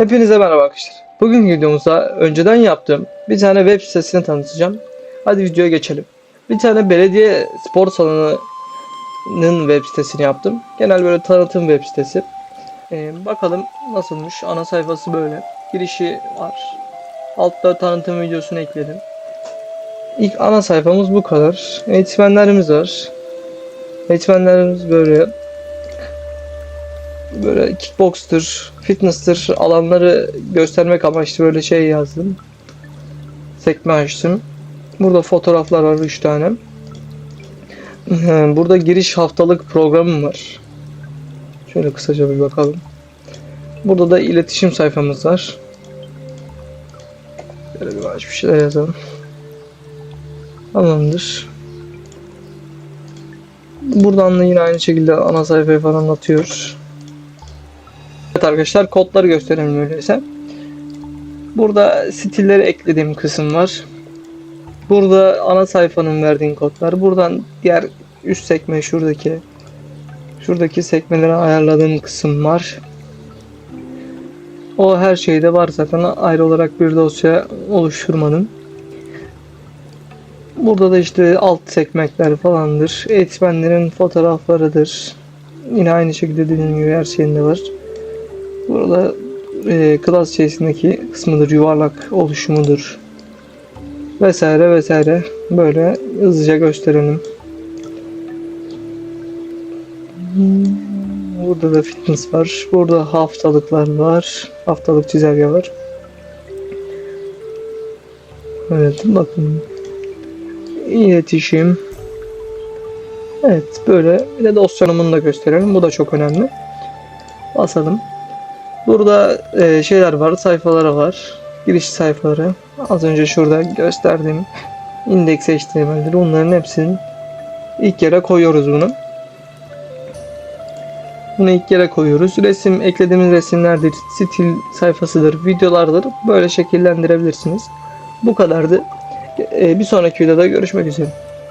Hepinize merhaba arkadaşlar. Bugün videomuzda önceden yaptığım bir tane web sitesini tanıtacağım. Hadi videoya geçelim. Bir tane belediye spor salonunun web sitesini yaptım. Genel böyle tanıtım web sitesi. Ee, bakalım nasılmış. Ana sayfası böyle. Girişi var. Altta tanıtım videosunu ekledim. İlk ana sayfamız bu kadar. Eğitmenlerimiz var. Eğitmenlerimiz böyle böyle kickbox'tur, fitness'tır alanları göstermek amaçlı böyle şey yazdım. Sekme açtım. Burada fotoğraflar var 3 tane. Burada giriş haftalık programım var. Şöyle kısaca bir bakalım. Burada da iletişim sayfamız var. Böyle bir baş bir şeyler yazalım. Tamamdır. Buradan da yine aynı şekilde ana sayfayı falan atıyor. Evet arkadaşlar kodları gösterelim öyleyse. Burada stilleri eklediğim kısım var. Burada ana sayfanın verdiğin kodlar. Buradan diğer üst sekme şuradaki şuradaki sekmeleri ayarladığım kısım var. O her şeyde var zaten ayrı olarak bir dosya oluşturmadım. Burada da işte alt sekmekler falandır. Eğitmenlerin fotoğraflarıdır. Yine aynı şekilde dediğim gibi her şeyinde var. Burada e, klas içerisindeki kısmıdır, yuvarlak oluşumudur. Vesaire vesaire. Böyle hızlıca gösterelim. Burada da fitness var. Burada haftalıklar var. Haftalık çizelge var. Evet bakın. İletişim. Evet böyle bir de dosyanımını da gösterelim. Bu da çok önemli. Basalım. Burada e, şeyler var, sayfalara var. Giriş sayfaları. Az önce şurada gösterdiğim indeks HTML'dir. Onların hepsini ilk yere koyuyoruz bunu. Bunu ilk yere koyuyoruz. Resim eklediğimiz resimlerdir, stil sayfasıdır, videolardır. Böyle şekillendirebilirsiniz. Bu kadardı. E, bir sonraki videoda görüşmek üzere.